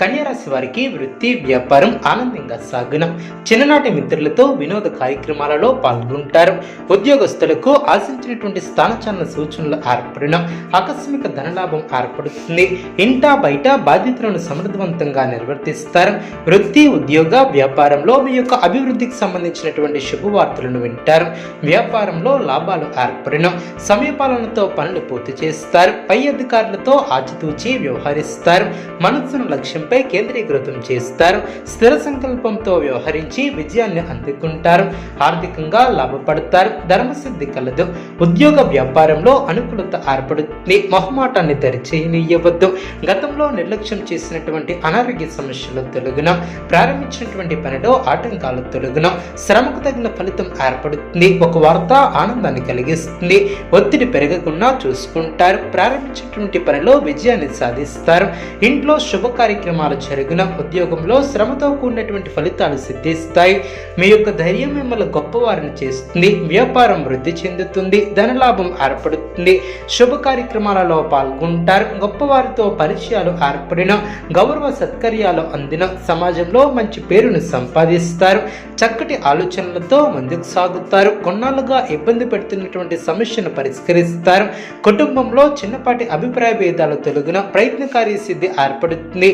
కన్యారాశి వారికి వృత్తి వ్యాపారం ఆనందంగా సాగున. చిన్ననాటి మిత్రులతో వినోద కార్యక్రమాలలో పాల్గొంటారు. ఉద్యోగస్తులకు ఆశించినటువంటి స్థానచలన సూచనలు ఏర్పడిన ఆకస్మిక ధనలాభం ఏర్పడుతుంది. ఇంటా బయట బాధ్యతలను సమర్థవంతంగా నిర్వర్తిస్తారు. వృత్తి ఉద్యోగ వ్యాపారంలో మీ యొక్క అభివృద్ధికి సంబంధించినటువంటి శుభవార్తలను వింటారు. వ్యాపారంలో లాభాలు ఏర్పడిన సమయపాలనతో పనులు పూర్తి చేస్తారు. పై అధికారులతో ఆచితూచి వ్యవహరిస్తారు. మనస్సును లక్ష్యంపై కేంద్రీకృతం చేస్తారు. స్థిర సంకల్పంతో వ్యవహరించి విజయాన్ని అందుకుంటారు. ఆర్థికంగా లాభపడతారు. ధర్మసిద్ధి కలదు. ఉద్యోగ వ్యాపారంలో అనుకూలత ఏర్పడుతుంది. మొహమాటాన్ని తెరిచేయనివ్వద్దు గతంలో నిర్లక్ష్యం చేసినటువంటి అనారోగ్య సమస్యలు తొలగిన. ప్రారంభించినటువంటి పనిలో ఆటంకాలు తొలగిన. శ్రమకు తగిన ఫలితం ఏర్పడుతుంది. ఒక వార్త ఆనందాన్ని కలిగిస్తుంది. ఒత్తిడి పెరగకుండా చూసుకుంటారు. ప్రారంభించినటువంటి పనిలో విజయాన్ని సాధిస్తారు. ఇంట్లో శుభ కార్యక్రమం కార్యక్రమాలు జరిగిన ఉద్యోగంలో శ్రమతో కూడినటువంటి ఫలితాలు సిద్ధిస్తాయి. మీ యొక్క ధైర్యం మిమ్మల్ని గొప్పవారిని చేస్తుంది. వ్యాపారం వృద్ధి చెందుతుంది. ధనలాభం ఏర్పడుతుంది. శుభ కార్యక్రమాలలో పాల్గొంటారు. గొప్పవారితో పరిచయాలు ఏర్పడిన గౌరవ సత్కర్యాలు అందిన సమాజంలో మంచి పేరును సంపాదిస్తారు. చక్కటి ఆలోచనలతో ముందుకు సాగుతారు. కొన్నాళ్ళుగా ఇబ్బంది పెడుతున్నటువంటి సమస్యను పరిష్కరిస్తారు. కుటుంబంలో చిన్నపాటి అభిప్రాయ భేదాలు తొలగిన ప్రయత్నకారి సిద్ధి ఏర్పడుతుంది.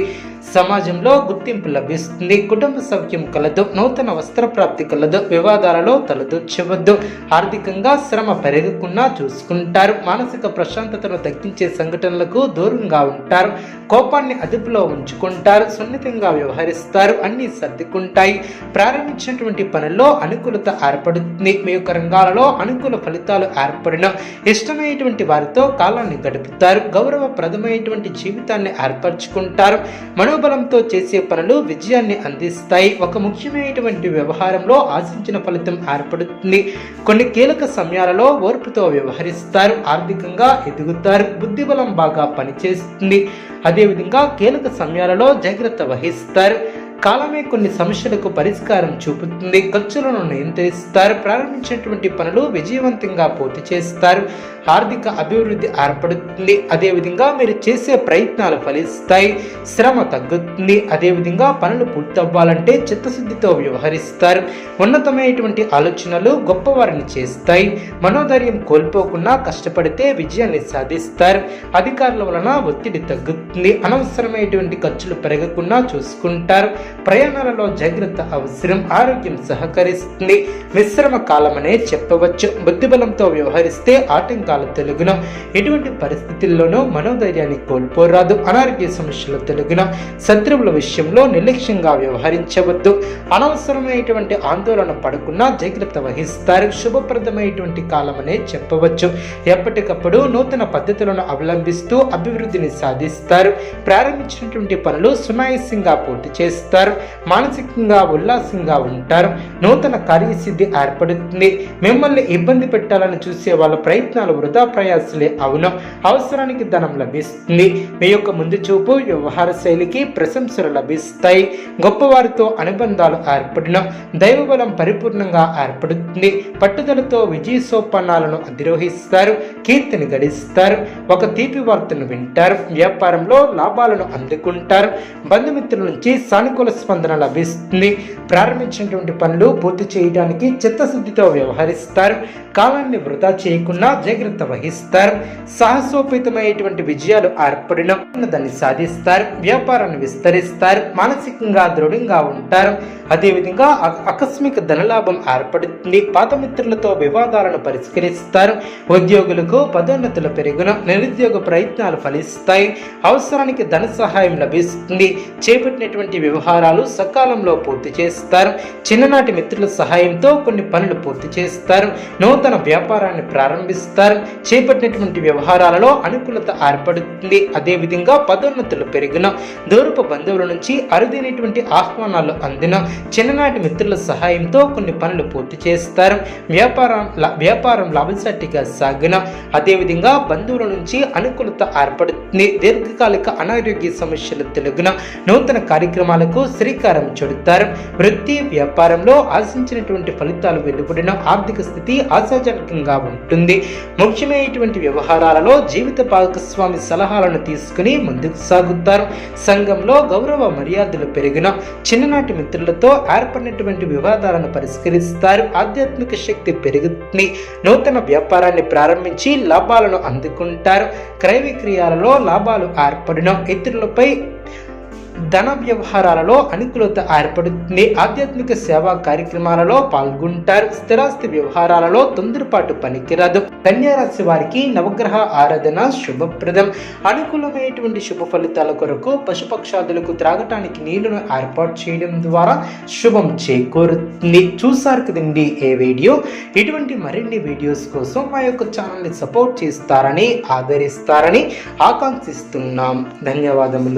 సమాజంలో గుర్తింపు లభిస్తుంది. కుటుంబ సౌఖ్యం కలదు. నూతన వస్త్ర ప్రాప్తి కలదు. వివాదాలలో తలదూర్చవద్దు ఆర్థికంగా శ్రమ పెరగకుండా చూసుకుంటారు. మానసిక ప్రశాంతతను తగ్గించే సంఘటనలకు దూరంగా ఉంటారు. కోపాన్ని అదుపులో ఉంచుకుంటారు. సున్నితంగా వ్యవహరిస్తారు. అన్ని సర్దుకుంటాయి. ప్రారంభించినటువంటి పనుల్లో అనుకూలత ఏర్పడుతుంది. మీ యొక్క రంగాలలో అనుకూల ఫలితాలు ఏర్పడిన. ఇష్టమైనటువంటి వారితో కాలాన్ని గడుపుతారు. గౌరవప్రదమైనటువంటి జీవితాన్ని ఏర్పరచుకుంటారు. బలంతో చేసే పనులు విజయాన్ని అందిస్తాయి. ఒక ముఖ్యమైనటువంటి వ్యవహారంలో ఆశించిన ఫలితం ఏర్పడుతుంది. కొన్ని కీలక సమయాలలో ఓర్పుతో వ్యవహరిస్తారు. ఆర్థికంగా ఎదుగుతారు. బుద్ధిబలం బాగా పనిచేస్తుంది. అదేవిధంగా కీలక సమయాలలో జాగ్రత్త వహిస్తారు. కాలమే కొన్ని సమస్యలకు పరిష్కారం చూపుతుంది. ఖర్చులను నియంత్రిస్తారు. ప్రారంభించినటువంటి పనులు విజయవంతంగా పూర్తి చేస్తారు. ఆర్థిక అభివృద్ధి ఏర్పడుతుంది. అదేవిధంగా మీరు చేసే ప్రయత్నాలు ఫలిస్తాయి. శ్రమ తగ్గుతుంది. అదేవిధంగా పనులు పూర్తవ్వాలంటే చిత్తశుద్ధితో వ్యవహరిస్తారు. ఉన్నతమైనటువంటి ఆలోచనలు గొప్పవారిని చేస్తాయి. మనోధైర్యం కోల్పోకుండా కష్టపడితే విజయాన్ని సాధిస్తారు. అధికారుల వలన ఒత్తిడి తగ్గుతుంది. అనవసరమైనటువంటి ఖర్చులు పెరగకుండా చూసుకుంటారు. ప్రయాణాలలో జాగ్రత్త అవసరం ఆరోగ్యం సహకరిస్తుంది. మిశ్రమ కాలమనే చెప్పవచ్చు. బుద్ధిబలంతో వ్యవహరిస్తే ఆటంకాలు తెలుగున. ఎటువంటి పరిస్థితుల్లోనూ మనోధైర్యాన్ని కోల్పోరాదు. అనారోగ్య సమస్యలు తెలుగున. శత్రువుల విషయంలో నిర్లక్ష్యంగా వ్యవహరించవద్దు. అనవసరమైనటువంటి ఆందోళన పడకుండా జాగ్రత్త వహిస్తారు. శుభప్రదమైనటువంటి కాలమనే చెప్పవచ్చు. ఎప్పటికప్పుడు నూతన పద్ధతులను అవలంబిస్తూ అభివృద్ధిని సాధిస్తారు. ప్రారంభించినటువంటి పనులు సునాయాసంగా పూర్తి చేస్తారు. మానసికంగా ఉల్లాసంగా ఉంటారు. నూతన కార్యసిద్ధి ఏర్పడుతుంది. మిమ్మల్ని ఇబ్బంది పెట్టాలని చూసే వాళ్ళ ప్రయత్నాలు వృధా ప్రయాసలే అవును. అవసరానికి ధనం లభిస్తుంది. మీ యొక్క ముందు చూపు వ్యవహార శైలికి ప్రశంసలు లభిస్తాయి. గొప్పవారితో అనుబంధాలు ఏర్పడిన దైవబలం పరిపూర్ణంగా ఏర్పడుతుంది. పట్టుదలతో విజయ సోపానాలను అధిరోహిస్తారు. కీర్తిని గడిస్తారు. ఒక తీపి వార్తను వింటారు. వ్యాపారంలో లాభాలను అందుకుంటారు. బంధుమిత్రుల నుంచి సానుకూల స్పందన లభిస్తుంది. ప్రారంభించినటువంటి పనులు పూర్తి చేయడానికి చిత్తశుద్ధితో వ్యవహరిస్తారు. కాలాన్ని వృధా చేయకుండా జాగ్రత్త వహిస్తారు. సాహసోపేతమైనటువంటి విజయాలు ఏర్పడిన దాన్ని సాధిస్తారు. వ్యాపారాన్ని విస్తరిస్తారు. మానసికంగా దృఢంగా ఉంటారు. అదేవిధంగా ఆకస్మిక ధనలాభం ఏర్పడుతుంది. పాతమిత్రులతో వివాదాలను పరిష్కరిస్తారు. ఉద్యోగులకు పదోన్నతులు పెరుగున నిరుద్యోగ ప్రయత్నాలు ఫలిస్తాయి. అవసరానికి ధన సహాయం లభిస్తుంది. చేపట్టినటువంటి వ్యవహారాలు సకాలంలో పూర్తి చేస్తారు చిన్ననాటి మిత్రుల సహాయంతో కొన్ని పనులు పూర్తి చేస్తారు. నూతన వ్యాపారాన్ని ప్రారంభిస్తారు. చేపట్టినటువంటి వ్యవహారాలలో అనుకూలత ఏర్పడుతుంది. అదేవిధంగా పదోన్నతులు పెరిగిన దూరపు బంధువుల నుంచి అరుదైనటువంటి ఆహ్వానాలు అందిన చిన్ననాటి మిత్రుల సహాయంతో కొన్ని పనులు పూర్తి చేస్తారు. వ్యాపారం వ్యాపారం లాభసాటిగా సాగిన అదేవిధంగా బంధువుల నుంచి అనుకూలత ఏర్పడుతుంది. దీర్ఘకాలిక అనారోగ్య సమస్యలు తెలుగున నూతన కార్యక్రమాలకు శ్రీకారం చుడతారు. వృత్తి వ్యాపారంలో ఆశించినటువంటి ఫలితాలు వెలువడిన ఆర్థిక స్థితి ఆశాజనకంగా ఉంటుంది. ముఖ్యమైనటువంటి వ్యవహారాలలో జీవిత భాగస్వామి సలహాలను తీసుకుని ముందుకు సాగుతారు. సంఘంలో గౌరవ మర్యాదలు పెరిగిన చిన్ననాటి మిత్రులతో ఏర్పడినటువంటి వివాదాలను పరిష్కరిస్తారు. ఆధ్యాత్మిక శక్తి పెరుగుతుంది. నూతన వ్యాపారాన్ని ప్రారంభించి లాభాలను అందుకుంటారు. క్రయ విక్రయాలలో లాభాలు ఏర్పడిన ఇతరులపై ధన వ్యవహారాలలో అనుకూలత ఏర్పడుతుంది. ఆధ్యాత్మిక సేవా కార్యక్రమాలలో పాల్గొంటారు. స్థిరాస్తి వ్యవహారాలలో తొందరపాటు పనికిరాదు. కన్యారాశి వారికి నవగ్రహ ఆరాధన శుభప్రదం. అనుకూలమైనటువంటి శుభ ఫలితాల కొరకు పశుపక్షాదులకు త్రాగటానికి నీళ్ళను ఏర్పాటు చేయడం ద్వారా శుభం చేకూరుతుంది. చూసారు కదండి ఏ వీడియో? ఇటువంటి మరిన్ని వీడియోస్ కోసం మా యొక్క ఛానల్ని సపోర్ట్ చేస్తారని ఆదరిస్తారని ఆకాంక్షిస్తున్నాం. ధన్యవాదములు.